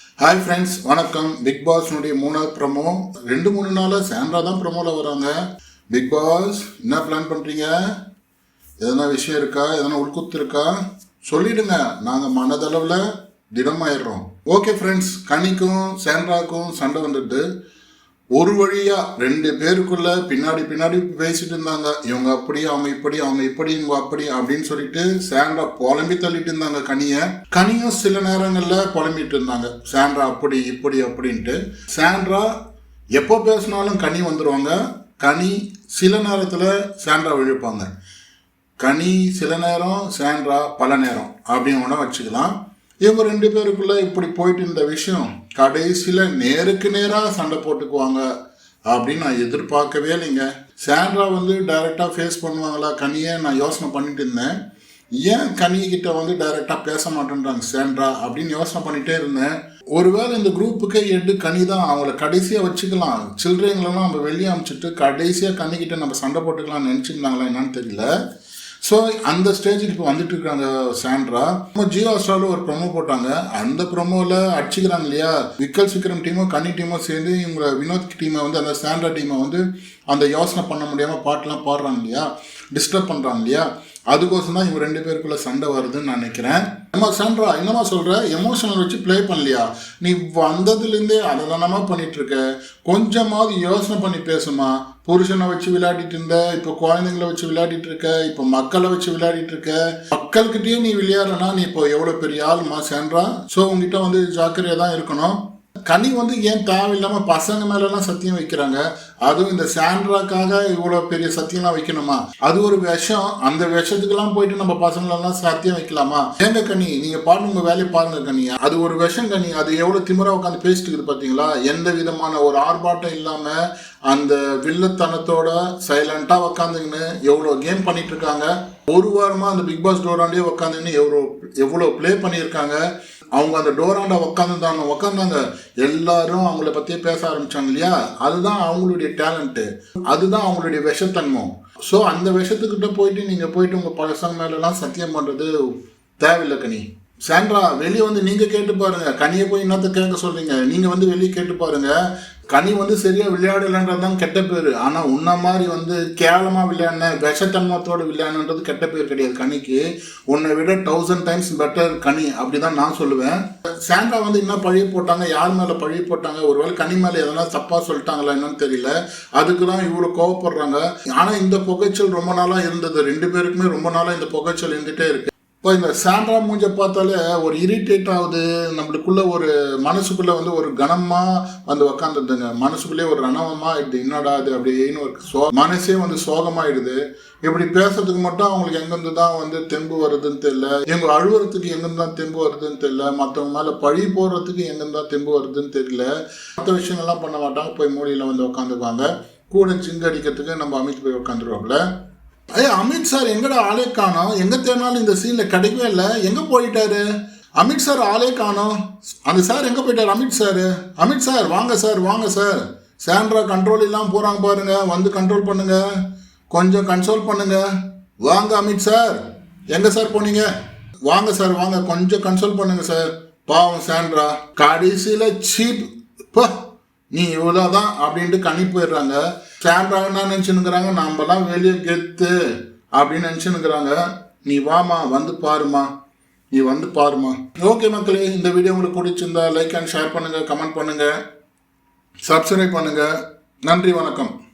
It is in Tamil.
ஹாய் ஃப்ரெண்ட்ஸ் வணக்கம். பிக் பாஸ்னுடைய மூணாவது ப்ரமோ ரெண்டு மூணு நாளாக சாண்ட்ரா தான் ப்ரமோவில் வராங்க. பிக் பாஸ் என்ன பிளான் பண்ணுறீங்க எதனா விஷயம் இருக்கா? எதனா உள்குத்து இருக்கா? சொல்லிடுங்க. நாங்கள் மனதளவில் திடமாயிடுறோம். ஓகே ஃப்ரெண்ட்ஸ் கனிக்கும் சாண்ட்ராக்கும் சண்டை வந்துட்டு ஒரு வழியா ரெண்டு பேருக்குள்ள பின்னாடி பின்னாடி பேசிட்டு இருந்தாங்க. இவங்க அப்படி அவங்க இப்படி அவங்க இப்படி இவங்க அப்படி அப்படின்னு சொல்லிட்டு சாண்ட்ரா புலம்பி தள்ளிட்டு இருந்தாங்க கனிய. கனியும் சில நேரங்கள்ல புலம்பிட்டு இருந்தாங்க. சாண்ட்ரா அப்படி இப்படி அப்படின்ட்டு. சாண்ட்ரா எப்போ பேசினாலும் கனி வந்துடுவாங்க கனி சில நேரத்துல சாண்ட்ரா விழுப்பாங்க. கனி சில நேரம் சாண்ட்ரா பல நேரம். அப்படின்னு கூட வச்சுக்கலாம். இவங்க ரெண்டு பேருக்குள்ள இப்படி போயிட்டு இருந்த விஷயம் கடைசியில் நேருக்கு நேராக சண்டை போட்டுக்குவாங்க அப்படின்னு நான் எதிர்பார்க்கவே இல்லைங்க. சாண்ட்ரா வந்து டைரெக்டாக ஃபேஸ் பண்ணுவாங்களா? கனியை நான் யோசனை பண்ணிட்டு இருந்தேன். ஏன் கனிகிட்ட வந்து டைரெக்டாக பேச மாட்டேன்றாங்க சாண்ட்ரா அப்படின்னு யோசனை பண்ணிட்டே இருந்தேன். ஒருவேளை இந்த குரூப்புக்கே எட்டு கனி தான் அவங்கள கடைசியாக வச்சுக்கலாம். சில்ட்ரன்களெல்லாம் நம்ம வெளியே அனுப்பிச்சிட்டு கடைசியாக கனிக்கிட்ட நம்ம சண்டை போட்டுக்கலாம்னு நினச்சிருந்தாங்களா என்னன்னு தெரியல. ஸோ அந்த ஸ்டேஜுக்கு இப்போ வந்துட்டு இருக்காங்க சாண்ட்ரா நம்ம ஜியோ ஸ்டாரில் ஒரு ப்ரொமோ போட்டாங்க. அந்த ப்ரொமோவில் அடிச்சுக்கிறாங்க இல்லையா? விக்கல் விக்ரம் டீமும் கன்னி டீமும் சேர்ந்து இவங்க வினோத் டீமை வந்து அந்த சாண்ட்ரா டீமை வந்து அந்த யோசனை பண்ண முடியாமல் பாட்டெலாம் பாடுறாங்க இல்லையா? டிஸ்டர்ப் பண்ணுறாங்க இல்லையா? அதுக்கோசம் தான் இவங்க ரெண்டு பேருக்குள்ள சண்டை வருதுன்னு நான் நினைக்கிறேன். நம்ம சாண்ட்ரா என்னமா சொல்ற? எமோஷனல் வச்சு ப்ளே பண்ணலையா? நீ வந்ததுலேருந்தே அதை தானமா பண்ணிட்டு இருக்க கொஞ்சமாவது யோசனை பண்ணி பேசுமா புருஷனை வச்சு விளையாடிட்டு இருந்த இப்போ குழந்தைங்களை வச்சு விளையாடிட்டு இருக்க இப்போ மக்களை வச்சு விளையாடிட்டு இருக்க. மக்கள்கிட்டயே நீ விளையாடுறனா நீ இப்போ எவ்வளோ பெரிய ஆளுமா சாண்ட்ரா? ஸோ உங்ககிட்ட வந்து ஜாக்கிரதையாக தான் இருக்கணும். கனி வந்து ஏன் தேவையில்லாமல் பசங்க மேலெல்லாம் சத்தியம் வைக்கிறாங்க? அதுவும் இந்த சாண்ட்ராக்காக இவ்வளோ பெரிய சத்தியம்லாம் வைக்கணுமா? அது ஒரு விஷம். அந்த விஷத்துக்கெல்லாம் போயிட்டு நம்ம பசங்களெல்லாம் சத்தியம் வைக்கலாமா? ஏங்க கனி நீங்கள் பாருங்க உங்கள் வேலையை பாருங்க கனி. அது ஒரு விஷம் கனி. அது எவ்வளோ திமிராக உட்காந்து பேசிட்டு இருக்குது பார்த்தீங்களா எந்த விதமான ஒரு ஆர்ப்பாட்டம் இல்லாமல் அந்த வில்லத்தனத்தோட சைலண்ட்டாக உக்காந்துங்கன்னு எவ்வளோ கேம் பண்ணிட்டு இருக்காங்க ஒரு வாரமாக அந்த பிக் பாஸ் டோராண்டே உக்காந்துங்கன்னு எவ்வளோ எவ்வளோ ப்ளே பண்ணியிருக்காங்க. அவங்க அந்த டோராண்ட உக்காந்துருந்தாங்க. உக்காந்தாங்க. எல்லாரும் அவங்கள பற்றியே பேச ஆரம்பிச்சாங்க இல்லையா? அதுதான் அவங்களுடைய டேலண்ட்டு அதுதான் அவங்களுடைய விஷத்தன்மம். ஸோ அந்த விஷத்துக்கிட்ட போயிட்டு நீங்கள் போயிட்டு உங்கள் பழசங்க மேலெலாம் சத்தியம் பண்ணுறது தேவையில்லை கனி. சாண்ட்ரா வெளியே வந்து நீங்கள் கேட்டு பாருங்கள் கனியை போய் என்னத்த கேட்க சொல்கிறீங்க நீங்கள் வந்து வெளியே கேட்டு பாருங்கள் கனி வந்து சரியாக விளையாடலைன்றது தான் கெட்ட பேர். ஆனால் உன்ன மாதிரி வந்து கேவலமாக விளையாடின விஷத்தன்மத்தோடு விளையாடுன்றது கெட்ட பேர் கிடையாது கனிக்கு. உன்னை விட தௌசண்ட் டைம்ஸ் பெட்டர் கனி அப்படிதான் நான் சொல்லுவேன். சாண்ட்ரா வந்து என்ன பழி போட்டாங்க. யார் மேலே பழி போட்டாங்க? ஒருவேளை கனி மேலே எதனா தப்பாக சொல்லிட்டாங்களா என்னன்னு தெரியல. அதுக்கு தான் இவ்வளோ கோவப்படுறாங்க. ஆனால் இந்த புகைச்சல் ரொம்ப நாளாக இருந்தது. ரெண்டு பேருக்குமே ரொம்ப நாளாக இந்த புகைச்சல் இருந்துகிட்டே இருக்கு. இப்போ இந்த சாண்ட்ரா மூஞ்ச பார்த்தாலே ஒரு இரிட்டேட் ஆகுது. நம்மளுக்குள்ளே ஒரு மனசுக்குள்ளே வந்து ஒரு கனமாக வந்து உக்காந்துருதுங்க. மனசுக்குள்ளே ஒரு ரணவமாக இது என்னடா இது அப்படின்னு ஒரு சோ மனசே வந்து சோகமாயிடுது. இப்படி பேசுறதுக்கு மட்டும் அவங்களுக்கு எங்கேருந்து தான் வந்து தெம்பு வருதுன்னு தெரியல. எங்க அழுவுறதுக்கு எங்கேருந்து தான் தெம்பு வருதுன்னு தெரியல. மற்றவங்க மேலே பழி போடுறதுக்கு எங்கேருந்து தான் தெம்பு வருதுன்னு தெரியல. மற்ற விஷயங்கள்லாம் பண்ண மாட்டாங்க. போய் மூலியில் வந்து உட்காந்துக்குவாங்க கூட சிங்க அடிக்கிறதுக்கு நம்ம அமைத்து போய் உட்காந்துருவோம்ல ஐயா அமித் சார் எங்கடா ஆளே காணோம்? எங்கே தேடினாலும் இந்த சீனில் கிடைக்கவே இல்லை. எங்கே போயிட்டாரு? அமித் சார் ஆளே காணோம். அந்த சார் எங்கே போயிட்டார் அமித் சார்? அமித் சார் வாங்க சார் வாங்க சார். சாண்ட்ரா கண்ட்ரோல் இல்லாமல் போகிறாங்க பாருங்க. வந்து கண்ட்ரோல் பண்ணுங்க. கொஞ்சம் கன்சோல் பண்ணுங்க. வாங்க அமித் சார். எங்கே சார் போனீங்க? வாங்க சார் வாங்க. கொஞ்சம் கன்சோல் பண்ணுங்க சார். பாவம் சாண்ட்ரா. கடைசியில் சீப் நீ இவ்வளோதான் அப்படின்ட்டு கணி போயிடுறாங்க சாண்ட்ரா என்ன நினச்சினுக்கிறாங்க நம்மலாம் வெளியே கெத்து அப்படின்னு நினச்சினுக்கிறாங்க நீ வாமா வந்து பாருமா. நீ வந்து பாருமா. ஓகே மக்களே இந்த வீடியோ உங்களுக்கு பிடிச்சிருந்தா லைக் அண்ட் ஷேர் பண்ணுங்க கமெண்ட் பண்ணுங்கள் சப்ஸ்கிரைப் பண்ணுங்கள் நன்றி வணக்கம்.